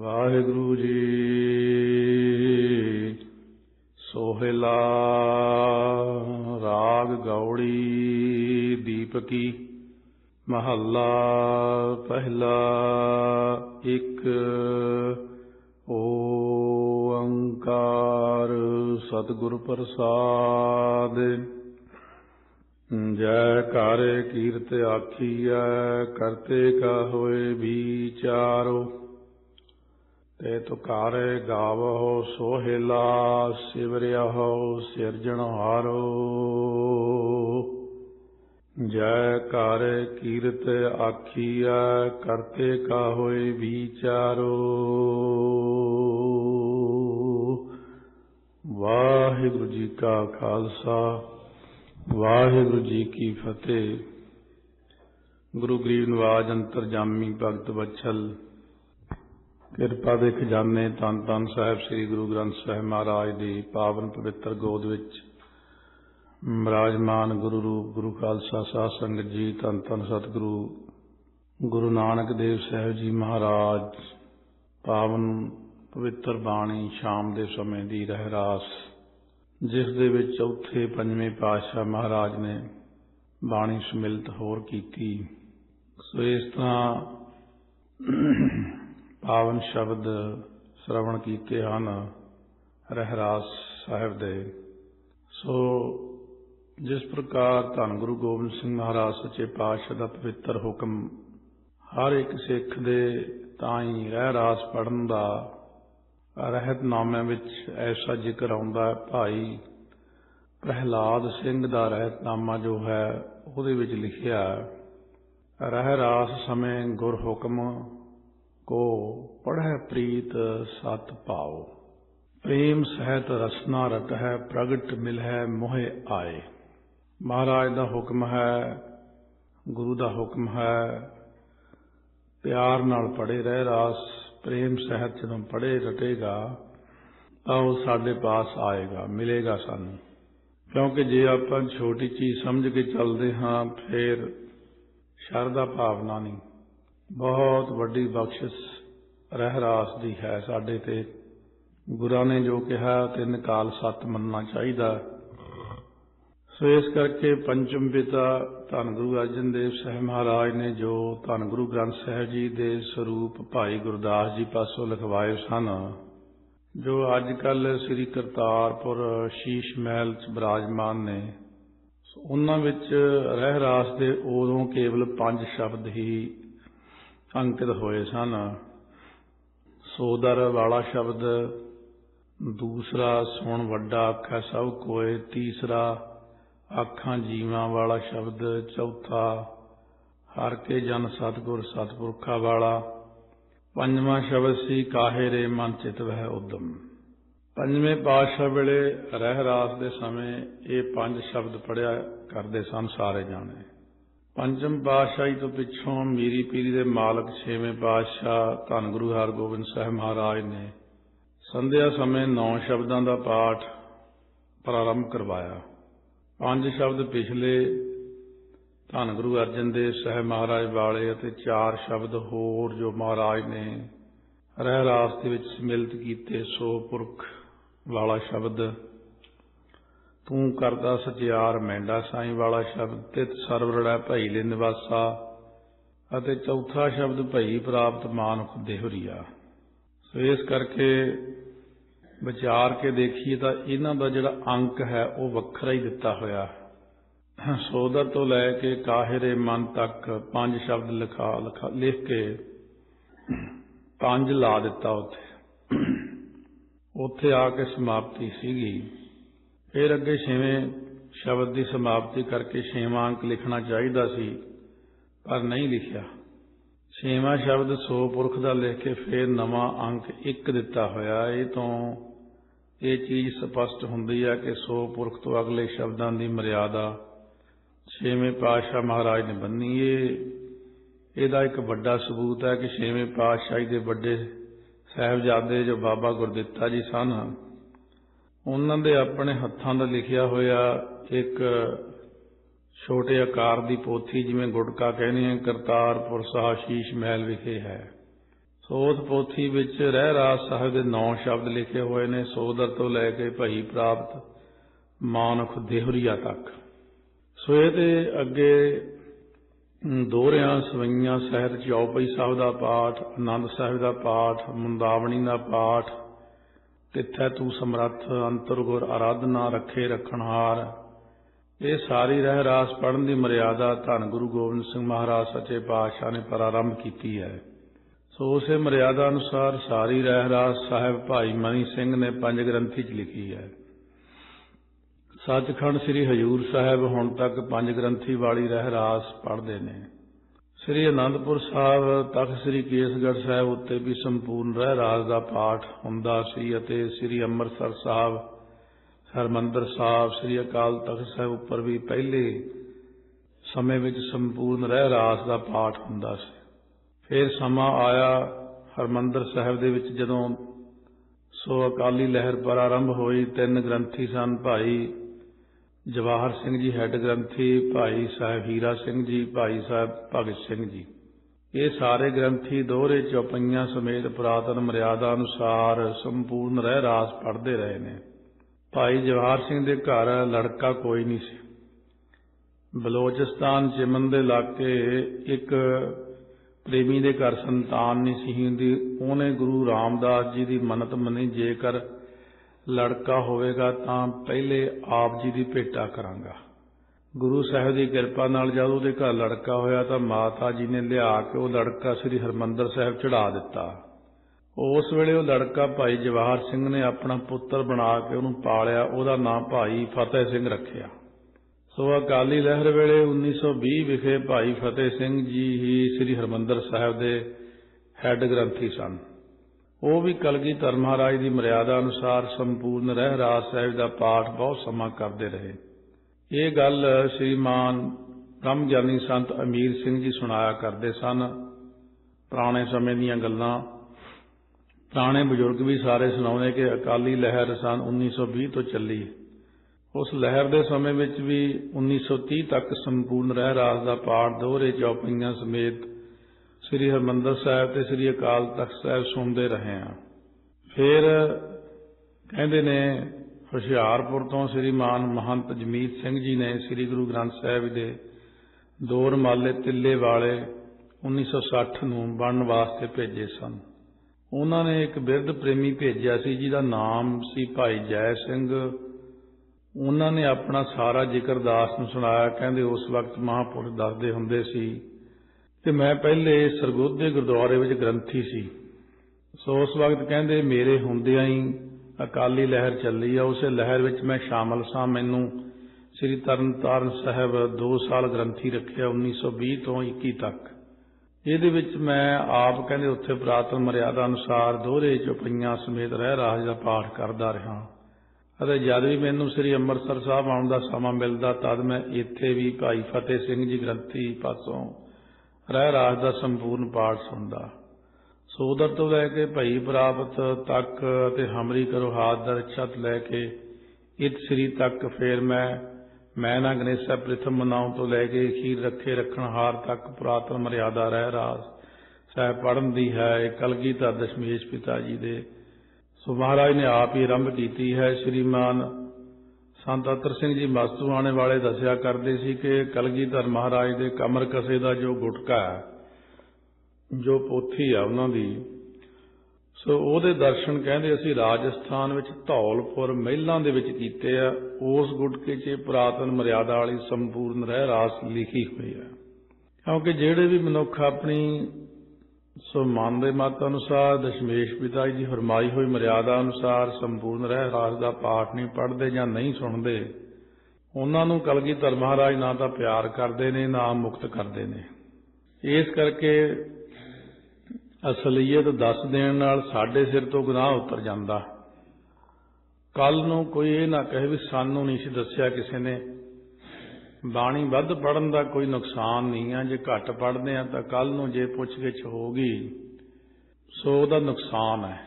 ਵਾਹਿਗੁਰੂ ਜੀ। ਸੋਹਿਲਾ ਰਾਗ ਗੌੜੀ ਦੀਪਕੀ ਮਹੱਲਾ ਪਹਿਲਾ ਇੱਕ। ਓੰਕਾਰ ਸਤਿਗੁਰ ਪ੍ਰਸਾਦ। ਜੈ ਘਰ ਕੀਰਤ ਆਖੀਐ, ਕਰਤੇ ਕਾ ਹੋਏ ਵਿਚਾਰੋ ਤੇ ਤੁਕਾਰੇ ਗਾਵਹੁ ਸੋਹਿਲਾ, ਸਿਵਰਿਆਹੁ ਸਿਰਜਣਹਾਰੋ ਜੈ ਘਰ ਕੀਰਤ ਆਖੀਐ, ਕਰਤੇ ਕਾ ਹੋਏ ਵਿਚਾਰੋ। ਵਾਹਿਗੁਰੂ ਜੀ ਕਾ ਖਾਲਸਾ, ਵਾਹਿਗੁਰੂ ਜੀ ਕੀ ਫਤਿਹ। ਗੁਰੂ ਗਰੀਬ ਨਿਵਾਜ ਅੰਤਰਜਾਮੀ ਭਗਤ ਵਛਲ ਕਿਰਪਾ ਦੇ ਖਜ਼ਾਨੇ ਤਨ ਤਨ ਸਾਹਿਬ ਸ੍ਰੀ ਗੁਰੂ ਗ੍ਰੰਥ ਸਾਹਿਬ ਮਹਾਰਾਜ ਦੀ ਪਾਵਨ ਪਵਿੱਤਰ ਗੋਦ ਵਿੱਚ ਮਰਾਜਮਾਨ ਗੁਰੂ ਰੂਪ ਗੁਰੂ ਖਾਲਸਾ ਸਾਧ ਸੰਗਤ ਜੀ, ਤਨ ਤਨ ਸਤਿਗੁਰੂ, ਗੁਰੂ ਨਾਨਕ ਦੇਵ ਸਾਹਿਬ ਜੀ ਮਹਾਰਾਜ, ਪਾਵਨ ਪਵਿੱਤਰ ਬਾਣੀ ਸ਼ਾਮ ਦੇ ਸਮੇਂ ਦੀ ਰਹਿਰਾਸ, ਜਿਸ ਦੇ ਵਿੱਚ ਚੌਥੇ ਪੰਜਵੇਂ ਪਾਤਸ਼ਾਹ ਮਹਾਰਾਜ ਨੇ ਬਾਣੀ ਸਮਿਲਿਤ ਹੋਰ ਕੀਤੀ। ਸੋ ਇਸ ਤਰ੍ਹਾਂ ਪਾਵਨ ਸ਼ਬਦ ਸ਼ਰਵਣ ਕੀਤੇ ਹਨ, ਰਹਿਰਾਸ ਸਾਹਿਬ ਦੇ। ਸੋ ਜਿਸ ਪ੍ਰਕਾਰ ਧੰਨ ਗੁਰੂ ਗੋਬਿੰਦ ਸਿੰਘ ਮਹਾਰਾਜ ਸੱਚੇ ਪਾਤਸ਼ਾਹ ਦਾ ਪਵਿੱਤਰ ਹੁਕਮ ਹਰ ਇੱਕ ਸਿੱਖ ਦੇ ਤਾਈ ਰਹਿਰਾਸ ਪੜਨ ਦਾ ਰਹਿਤਨਾਮੇ ਵਿੱਚ ਐਸਾ ਜ਼ਿਕਰ ਆਉਂਦਾ ਹੈ, ਭਾਈ ਪ੍ਰਹਿਲਾਦ ਸਿੰਘ ਦਾ ਰਹਿਤਨਾਮਾ ਜੋ ਹੈ ਉਹਦੇ ਵਿੱਚ ਲਿਖਿਆ ਰਹਿ ਰਾਸ ਸਮੇਂ ਗੁਰ ਹੁਕਮ ਕੋ ਪੜ੍ਹੈ ਪ੍ਰੀਤ ਸਤ ਭਾਉ। ਪ੍ਰੇਮ ਸਹਿਤ ਰਸਨਾ ਰਟ ਹੈ ਪ੍ਰਗਟ ਮਿਲਹਿ ਮੋਹਿ ਆਏ। ਮਹਾਰਾਜ ਦਾ ਹੁਕਮ ਹੈ, ਗੁਰੂ ਦਾ ਹੁਕਮ ਹੈ, ਪਿਆਰ ਨਾਲ ਪੜੇ ਰਹਿ ਰਾਸ, ਪ੍ਰੇਮ ਸਹਿਤ ਜਦੋਂ ਪੜੇ ਰਟੇਗਾ, ਤਾਂ ਉਹ ਸਾਡੇ ਪਾਸ ਆਏਗਾ, ਮਿਲੇਗਾ ਸਾਨੂੰ। ਕਿਉਂਕਿ ਜੇ ਆਪਾਂ ਛੋਟੀ ਚੀਜ਼ ਸਮਝ ਕੇ ਚੱਲਦੇ ਹਾਂ, ਫਿਰ ਸ਼ਰਧਾ ਭਾਵਨਾ ਨਹੀਂ। ਬਹੁਤ ਵੱਡੀ ਬਖਸ਼ਿਸ਼ ਰਹਿ ਰਾਸ ਦੀ ਹੈ ਸਾਡੇ ਤੇ। ਗੁਰਾਂ ਨੇ ਜੋ ਕਿਹਾ, ਤਿੰਨ ਕਾਲ ਸੱਤ ਮੰਨਣਾ ਚਾਹੀਦਾ। ਸੋ ਇਸ ਕਰਕੇ ਪੰਚਮ ਪਿਤਾ ਧੰਨ ਗੁਰੂ ਅਰਜਨ ਦੇਵ ਸਾਹਿਬ ਮਹਾਰਾਜ ਨੇ ਜੋ ਧੰਨ ਗੁਰੂ ਗ੍ਰੰਥ ਸਾਹਿਬ ਜੀ ਦੇ ਸਰੂਪ ਭਾਈ ਗੁਰਦਾਸ ਜੀ ਪਾਸੋਂ ਲਿਖਵਾਏ ਸਨ, ਜੋ ਅੱਜ ਕੱਲ ਸ੍ਰੀ ਕਰਤਾਰਪੁਰ ਸ਼ੀਸ਼ ਮਹਿਲ ਚ ਬਿਰਾਜਮਾਨ ਨੇ। ਉਹਨਾਂ ਵਿੱਚ ਰਹਿ ਰਾਸ ਦੇ ਉਦੋਂ ਕੇਵਲ ਪੰਜ ਸ਼ਬਦ ਹੀ ਅੰਕਿਤ ਹੋਏ ਸਨ। ਸੋਦਰ ਵਾਲਾ ਸ਼ਬਦ, ਦੂਸਰਾ ਸੁਣ ਵੱਡਾ ਆਖਾ ਸਭ ਕੋਏ, ਤੀਸਰਾ ਅੱਖਾਂ ਜੀਵਾਂ ਵਾਲਾ ਸ਼ਬਦ, ਚੌਥਾ ਹਰ ਕੇ ਜਨ ਸਤਗੁਰ ਸਤਪੁਰਖਾ ਵਾਲਾ। ਪੰਜਵਾਂ ਸ਼ਬਦ ਸੀ, ਕਾਹੇ ਰੇ ਮਨ ਚਿਤ ਵਹਿ ਉਦਮ। ਪੰਜਵੇਂ ਪਾਤਸ਼ਾਹ ਵੇਲੇ ਰਹਿ ਰਾਤ ਦੇ ਸਮੇਂ ਇਹ ਪੰਜ ਸ਼ਬਦ ਪੜਿਆ ਕਰਦੇ ਸਨ ਸਾਰੇ ਜਾਣੇ। ਪੰਜਮ ਪਾਤਸ਼ਾਹੀ ਤੋਂ ਪਿੱਛੋਂ ਮੀਰੀ ਪੀਰੀ ਦੇ ਮਾਲਕ ਛੇਵੇਂ ਪਾਤਸ਼ਾਹ ਧੰਨ ਗੁਰੂ ਹਰਗੋਬਿੰਦ ਸਾਹਿਬ ਮਹਾਰਾਜ ਨੇ ਸੰਧਿਆ ਸਮੇਂ ਨੌ ਸ਼ਬਦਾਂ ਦਾ ਪਾਠ ਪ੍ਰਾਰੰਭ ਕਰਵਾਇਆ। ਪੰਜ ਸ਼ਬਦ ਪਿਛਲੇ ਧੰਨ ਗੁਰੂ ਅਰਜਨ ਦੇਵ ਸਾਹਿਬ ਮਹਾਰਾਜ ਵਾਲੇ ਅਤੇ ਚਾਰ ਸ਼ਬਦ ਹੋਰ ਜੋ ਮਹਾਰਾਜ ਨੇ ਰਹਿ ਰਾਸ ਦੇ ਵਿੱਚ ਸਮਿਲਿਤ ਕੀਤੇ ਸੋ ਪੁਰਖ ਵਾਲਾ ਸ਼ਬਦ ਤੂੰ ਕਰਦਾ ਸਚਿਆਰ ਮੈਂਡਾ ਸਾਈ ਵਾਲਾ ਸ਼ਬਦ ਤਿਤ ਸਰਵਰੜਾ ਭਈ ਲੈ ਨਿਵਾਸਾ, ਅਤੇ ਚੌਥਾ ਸ਼ਬਦ ਭਈ ਪ੍ਰਾਪਤ ਮਾਨੁਖ ਦੇਹਰੀਆ। ਸੋ ਇਸ ਕਰਕੇ ਵਿਚਾਰ ਕੇ ਦੇਖੀਏ ਤਾਂ ਇਹਨਾਂ ਦਾ ਜਿਹੜਾ ਅੰਕ ਹੈ, ਉਹ ਵੱਖਰਾ ਹੀ ਦਿੱਤਾ ਹੋਇਆ। ਸੋਦਰ ਤੋਂ ਲੈ ਕੇ ਕਾਹਿਰੇ ਮਨ ਤੱਕ ਪੰਜ ਸ਼ਬਦ ਲਿਖਾ ਲਿਖਾ, ਲਿਖ ਕੇ ਪੰਜ ਲਾ ਦਿੱਤਾ ਉੱਥੇ। ਉੱਥੇ ਆ ਕੇ ਸਮਾਪਤੀ ਸੀਗੀ। ਫਿਰ ਅੱਗੇ ਛੇਵੇਂ ਸ਼ਬਦ ਦੀ ਸਮਾਪਤੀ ਕਰਕੇ ਛੇਵਾਂ ਅੰਕ ਲਿਖਣਾ ਚਾਹੀਦਾ ਸੀ, ਪਰ ਨਹੀਂ ਲਿਖਿਆ। ਛੇਵਾਂ ਸ਼ਬਦ ਸੋ ਪੁਰਖ ਦਾ ਲਿਖ ਕੇ ਫਿਰ ਨਵਾਂ ਅੰਕ ਇੱਕ ਦਿੱਤਾ ਹੋਇਆ। ਇਹ ਤੋਂ ਇਹ ਚੀਜ਼ ਸਪਸ਼ਟ ਹੁੰਦੀ ਹੈ ਕਿ ਸੋ ਪੁਰਖ ਤੋਂ ਅਗਲੇ ਸ਼ਬਦਾਂ ਦੀ ਮਰਿਆਦਾ ਛੇਵੇਂ ਪਾਤਸ਼ਾਹ ਮਹਾਰਾਜ ਨੇ ਬੰਨੀ ਇਹ ਇਹਦਾ ਇੱਕ ਵੱਡਾ ਸਬੂਤ ਹੈ ਕਿ ਛੇਵੇਂ ਪਾਤਸ਼ਾਹੀ ਦੇ ਵੱਡੇ ਸਾਹਿਬਜ਼ਾਦੇ ਜੋ ਬਾਬਾ ਗੁਰਦਿੱਤਾ ਜੀ ਸਨ ਉਹਨਾਂ ਦੇ ਆਪਣੇ ਹੱਥਾਂ ਦਾ ਲਿਖਿਆ ਹੋਇਆ ਇੱਕ ਛੋਟੇ ਆਕਾਰ ਦੀ ਪੋਥੀ ਜਿਵੇਂ ਗੁਟਕਾ ਕਹਿੰਦੇ ਆ, ਕਰਤਾਰਪੁਰ ਸਾਹਿਬ ਸ਼ੀਸ਼ ਮਹਿਲ ਵਿਖੇ ਹੈ। ਸੋਧ ਪੋਥੀ ਵਿੱਚ ਰਹਿ ਰਾਜ ਸਾਹਿਬ ਦੇ ਨੌ ਸ਼ਬਦ ਲਿਖੇ ਹੋਏ ਨੇ, ਸੋਦਰ ਤੋਂ ਲੈ ਕੇ ਭਈ ਪ੍ਰਾਪਤ ਮਾਨਖ ਦੇਹੁਰੀਆ ਤੱਕ। ਸੋ ਇਹਦੇ ਅੱਗੇ ਦੋਹਰਿਆਂ ਸਵਈਆਂ ਸਹਿਤ ਚੌਪਈ ਸਾਹਿਬ ਦਾ ਪਾਠ ਆਨੰਦ ਸਾਹਿਬ ਦਾ ਪਾਠ, ਮੁੰਦਾਵਣੀ ਦਾ ਪਾਠ ਤਿੱਥੈ ਤੂੰ ਸਮਰੱਥ ਅੰਤਰ ਗੁਰ ਆਰਾਧਨਾ ਰੱਖੇ ਰਖਣਹਾਰ ਇਹ ਸਾਰੀ ਰਹਿ ਰਾਸ ਪੜਨ ਦੀ ਮਰਿਆਦਾ ਧੰਨ ਗੁਰੂ ਗੋਬਿੰਦ ਸਿੰਘ ਮਹਾਰਾਜ ਸੱਚੇ ਪਾਤਸ਼ਾਹ ਨੇ ਪ੍ਰਾਰੰਭ ਕੀਤੀ ਹੈ। ਸੋ ਉਸੇ ਮਰਿਆਦਾ ਅਨੁਸਾਰ ਸਾਰੀ ਰਹਿ ਰਾਸ ਸਾਹਿਬ ਭਾਈ ਮਨੀ ਸਿੰਘ ਨੇ ਪੰਜ ਗ੍ਰੰਥੀ ਚ ਲਿਖੀ ਹੈ। ਸੱਚਖੰਡ ਸ੍ਰੀ ਹਜੂਰ ਸਾਹਿਬ ਹੁਣ ਤੱਕ ਪੰਜ ਗ੍ਰੰਥੀ ਵਾਲੀ ਰਹਿ ਰਾਸ ਪੜ੍ਹਦੇ ਨੇ। ਸ੍ਰੀ ਅਨੰਦਪੁਰ ਸਾਹਿਬ ਤਖਤ ਸ੍ਰੀ ਕੇਸਗੜ੍ਹ ਸਾਹਿਬ ਉੱਤੇ ਵੀ ਸੰਪੂਰਨ ਰਹਿ ਰਾਜ ਦਾ ਪਾਠ ਹੁੰਦਾ ਸੀ ਅਤੇ ਸ੍ਰੀ ਅੰਮ੍ਰਿਤਸਰ ਸਾਹਿਬ, ਹਰਮੰਦਰ ਸਾਹਿਬ, ਸ੍ਰੀ ਅਕਾਲ ਤਖਤ ਸਾਹਿਬ ਉੱਪਰ ਵੀ ਪਹਿਲੇ ਸਮੇਂ ਵਿੱਚ ਸੰਪੂਰਨ ਰਹਿ ਰਾਸ ਦਾ ਪਾਠ ਹੁੰਦਾ ਸੀ। ਫਿਰ ਸਮਾਂ ਆਇਆ ਹਰਮੰਦਰ ਸਾਹਿਬ ਦੇ ਵਿੱਚ ਜਦੋਂ ਸੋ ਅਕਾਲੀ ਲਹਿਰ ਪ੍ਰਾਰੰਭ ਹੋਈ, ਤਿੰਨ ਗ੍ਰੰਥੀ ਸਨ ਭਾਈ ਜਵਾਹਰ ਸਿੰਘ ਜੀ ਹੈੱਡ ਗ੍ਰੰਥੀ, ਭਾਈ ਸਾਹਿਬ ਹੀਰਾ ਸਿੰਘ ਜੀ, ਭਾਈ ਸਾਹਿਬ ਭਗਤ ਸਿੰਘ ਜੀ। ਇਹ ਸਾਰੇ ਗ੍ਰੰਥੀ ਦੋਹਰੇ ਚੌਪਈਆਂ ਸਮੇਤ ਪੁਰਾਤਨ ਮਰਿਆਦਾ ਅਨੁਸਾਰ ਸੰਪੂਰਨ ਰਹਿ ਰਾਸ ਪੜ੍ਹਦੇ ਰਹੇ ਨੇ। ਭਾਈ ਜਵਾਹਰ ਸਿੰਘ ਦੇ ਘਰ ਲੜਕਾ ਕੋਈ ਨਹੀਂ ਸੀ। ਬਲੋਚਿਸਤਾਨ ਚਿਮਨ ਦੇ ਇਲਾਕੇ ਇੱਕ ਪ੍ਰੇਮੀ ਦੇ ਘਰ ਸੰਤਾਨ ਨਹੀਂ ਸੀ। ਹੁੰਦੀ ਉਹਨੇ ਗੁਰੂ ਰਾਮਦਾਸ ਜੀ ਦੀ ਮੰਨਤ ਮੰਨੀ, ਜੇਕਰ ਲੜਕਾ ਹੋਵੇਗਾ ਤਾਂ ਪਹਿਲੇ ਆਪ ਜੀ ਦੀ ਭੇਟਾ ਕਰਾਂਗਾ। ਗੁਰੂ ਸਾਹਿਬ ਦੀ ਕਿਰਪਾ ਨਾਲ ਜਦ ਉਹਦੇ ਘਰ ਲੜਕਾ ਹੋਇਆ ਤਾਂ ਮਾਤਾ ਜੀ ਨੇ ਲਿਆ ਕੇ ਉਹ ਲੜਕਾ ਸ੍ਰੀ ਹਰਮੰਦਰ ਸਾਹਿਬ ਚੜਾ ਦਿੱਤਾ। ਉਸ ਵੇਲੇ ਉਹ ਲੜਕਾ ਭਾਈ ਜਵਾਹਰ ਸਿੰਘ ਨੇ ਆਪਣਾ ਪੁੱਤਰ ਬਣਾ ਕੇ ਉਹਨੂੰ ਪਾਲਿਆ, ਉਹਦਾ ਨਾਮ ਭਾਈ ਫਤਿਹ ਸਿੰਘ ਰੱਖਿਆ। ਸੋ ਅਕਾਲੀ ਲਹਿਰ ਵੇਲੇ 1920 ਵਿਖੇ ਭਾਈ ਫਤਿਹ ਸਿੰਘ ਜੀ ਹੀ ਸ੍ਰੀ ਹਰਮੰਦਰ ਸਾਹਿਬ ਦੇ ਹੈੱਡ ਗ੍ਰੰਥੀ ਸਨ। ਉਹ ਵੀ ਕਲਗੀਧਰ ਮਹਾਰਾਜ ਦੀ ਮਰਿਆਦਾ ਅਨੁਸਾਰ ਸੰਪੂਰਨ ਰਹਿ ਰਾਜ ਸਾਹਿਬ ਦਾ ਪਾਠ ਬਹੁਤ ਸਮਾਂ ਕਰਦੇ ਰਹੇ। ਇਹ ਗੱਲ ਸ੍ਰੀਮਾਨ ਬ੍ਰਹਮ ਗਿਆਨੀ ਸੰਤ ਅਮੀਰ ਸਿੰਘ ਜੀ ਸੁਣਾਇਆ ਕਰਦੇ ਸਨ। ਪੁਰਾਣੇ ਸਮੇਂ ਦੀਆਂ ਗੱਲਾਂ। ਪੁਰਾਣੇ ਬਜ਼ੁਰਗ ਵੀ ਸਾਰੇ ਸੁਣਾਉਂਦੇ ਕਿ ਅਕਾਲੀ ਲਹਿਰ ਸਨ 1920 ਤੋਂ ਚੱਲੀ। ਉਸ ਲਹਿਰ ਦੇ ਸਮੇਂ ਵਿੱਚ ਵੀ 1930 ਤੱਕ ਸੰਪੂਰਨ ਰਹਿ ਰਾਜ ਦਾ ਪਾਠ ਦੋਹਰੇ ਚੌਪਈਆਂ ਸਮੇਤ ਸ੍ਰੀ ਹਰਮੰਦਰ ਸਾਹਿਬ ਤੇ ਸ੍ਰੀ ਅਕਾਲ ਤਖਤ ਸਾਹਿਬ ਸੁਣਦੇ ਰਹੇ ਹਾਂ। ਫਿਰ ਕਹਿੰਦੇ ਨੇ, ਹੁਸ਼ਿਆਰਪੁਰ ਤੋਂ ਸ੍ਰੀ ਮਾਨ ਮਹੰਤ ਜਮੀਤ ਸਿੰਘ ਜੀ ਨੇ ਸ੍ਰੀ ਗੁਰੂ ਗ੍ਰੰਥ ਸਾਹਿਬ ਦੇ ਦੋ ਮਾਲੇ ਤਿੱਲੇ ਵਾਲੇ 1960 ਨੂੰ ਬਣਨ ਵਾਸਤੇ ਭੇਜੇ ਸਨ। ਉਹਨਾਂ ਨੇ ਇੱਕ ਬਿਰਧ ਪ੍ਰੇਮੀ ਭੇਜਿਆ ਸੀ, ਜਿਹਦਾ ਨਾਮ ਸੀ ਭਾਈ ਜੈ ਸਿੰਘ। ਉਹਨਾਂ ਨੇ ਆਪਣਾ ਸਾਰਾ ਜ਼ਿਕਰ ਦਾਸ ਨੂੰ ਸੁਣਾਇਆ। ਕਹਿੰਦੇ ਉਸ ਵਕਤ ਮਹਾਂਪੁਰਖ ਦੱਸਦੇ ਹੁੰਦੇ ਸੀ ਤੇ ਮੈਂ ਪਹਿਲੇ ਸਰਗੋਧੇ ਗੁਰਦੁਆਰੇ ਵਿੱਚ ਗ੍ਰੰਥੀ ਸੀ। ਸੋ ਉਸ ਵਕਤ ਕਹਿੰਦੇ, ਮੇਰੇ ਹੁੰਦਿਆਂ ਹੀ ਅਕਾਲੀ ਲਹਿਰ ਚੱਲੀ ਆ। ਉਸੇ ਲਹਿਰ ਵਿੱਚ ਮੈਂ ਸ਼ਾਮਲ ਸਾਂ। ਮੈਨੂੰ ਸ੍ਰੀ ਤਰਨਤਾਰਨ ਸਾਹਿਬ 2 ਸਾਲ ਗ੍ਰੰਥੀ ਰੱਖਿਆ 1920 ਤੋਂ 21 ਤੱਕ। ਇਹਦੇ ਵਿੱਚ ਮੈਂ ਆਪ ਕਹਿੰਦੇ, ਉੱਥੇ ਪ੍ਰਾਤਨ ਮਰਿਆਦਾ ਅਨੁਸਾਰ ਦੋਹਰੇ ਚੁਪਈਆਂ ਸਮੇਤ ਰਹਿ ਰਾਜ ਦਾ ਪਾਠ ਕਰਦਾ ਰਿਹਾ। ਅਤੇ ਜਦ ਵੀ ਮੈਨੂੰ ਸ੍ਰੀ ਅੰਮ੍ਰਿਤਸਰ ਸਾਹਿਬ ਆਉਣ ਦਾ ਸਮਾਂ ਮਿਲਦਾ, ਤਦ ਮੈਂ ਇੱਥੇ ਵੀ ਭਾਈ ਫਤਿਹ ਸਿੰਘ ਜੀ ਗ੍ਰੰਥੀ ਪਾਸੋਂ ਰਹਿ ਰਾਜ ਦਾ ਸੰਪੂਰਨ ਪਾਠ ਸੁਣਦਾ। ਸੋਦਰ ਤੋਂ ਲੈ ਕੇ ਭਈ ਪ੍ਰਾਪਤ ਤੱਕ ਅਤੇ ਹਮਰੀ ਕਰੋ ਹਾਥ ਦਰ ਛਤ ਲੈ ਕੇ, ਇਤ ਸ੍ਰੀ ਤੱਕ ਫੇਰ ਮੈਂ ਮੈਂ ਨਾ ਗਣੇਸ਼ਾ ਪ੍ਰਥਮ ਮਨਾਉ ਤੋਂ ਲੈ ਕੇ ਅਖੀਰ ਰੱਖੇ ਰੱਖਣ ਹਾਰ ਤੱਕ ਪੁਰਾਤਨ ਮਰਿਆਦਾ ਰਹਿ ਰਾਜ। ਸਾਹਿਬ ਪੜਨ ਦੀ ਹੈ ਇਹ ਕਲਗੀਧਰ ਦਸ਼ਮੇਸ਼ ਪਿਤਾ ਜੀ ਦੇ। ਸੋ ਮਹਾਰਾਜ ਨੇ ਆਪ ਹੀ ਆਰੰਭ ਕੀਤੀ ਹੈ ਸ਼੍ਰੀਮਾਨ ਸੰਤ ਅਤਰ ਸਿੰਘ ਜੀ ਮਸਤੂਆਣੇ ਵਾਲੇ ਦੱਸਿਆ ਕਰਦੇ ਸੀ ਕਿ ਕਲਗੀਧਰ ਮਹਾਰਾਜ ਦੇ ਕਮਰ ਕਸੇ ਦਾ ਜੋ ਗੁਟਕਾ ਜੋ ਪੋਥੀ ਆ ਉਹਨਾਂ ਦੀ, ਸੋ ਉਹਦੇ ਦਰਸ਼ਨ ਕਹਿੰਦੇ ਅਸੀਂ ਰਾਜਸਥਾਨ ਵਿੱਚ ਧੌਲਪੁਰ ਮਹਿਲਾਂ ਦੇ ਵਿੱਚ ਕੀਤੇ ਆ, ਉਸ ਗੁਟਕੇ 'ਚ ਪੁਰਾਤਨ ਮਰਿਆਦਾ ਵਾਲੀ ਸੰਪੂਰਨ ਰਹਿ ਰਾਸ ਲਿਖੀ ਹੋਈ ਹੈ। ਕਿਉਂਕਿ ਜਿਹੜੇ ਵੀ ਮਨੁੱਖ ਆਪਣੀ ਸੋ ਮਨ ਦੇ ਮਤ ਅਨੁਸਾਰ ਦਸ਼ਮੇਸ਼ ਪਿਤਾ ਜੀ ਦੀ ਫਰਮਾਈ ਹੋਈ ਮਰਿਆਦਾ ਅਨੁਸਾਰ ਸੰਪੂਰਨ ਰਹਿ, ਰਾਜ ਦਾ ਪਾਠ ਨਹੀਂ ਪੜ੍ਹਦੇ ਜਾਂ ਨਹੀਂ ਸੁਣਦੇ। ਉਹਨਾਂ ਨੂੰ ਕਲਗੀਧਰ ਮਹਾਰਾਜ ਨਾ ਤਾਂ ਪਿਆਰ ਕਰਦੇ ਨੇ, ਨਾ ਮੁਕਤ ਕਰਦੇ ਨੇ। ਇਸ ਕਰਕੇ ਅਸਲੀਅਤ ਦੱਸ ਦੇਣ ਨਾਲ ਸਾਡੇ ਸਿਰ ਤੋਂ ਗੁਨਾਹ ਉਤਰ ਜਾਂਦਾ। ਕੱਲ ਨੂੰ ਕੋਈ ਇਹ ਨਾ ਕਹੇ ਵੀ ਸਾਨੂੰ ਨਹੀਂ ਸੀ ਦੱਸਿਆ ਕਿਸੇ ਨੇ ਬਾਣੀ ਵੱਧ ਪੜਨ ਦਾ ਕੋਈ ਨੁਕਸਾਨ ਨਹੀਂ ਆ, ਜੇ ਘੱਟ ਪੜਦੇ ਆ ਤਾਂ ਕੱਲ ਨੂੰ ਜੇ ਪੁੱਛਗਿੱਛ ਹੋਗੀ ਸੋ ਉਹਦਾ ਨੁਕਸਾਨ ਹੈ।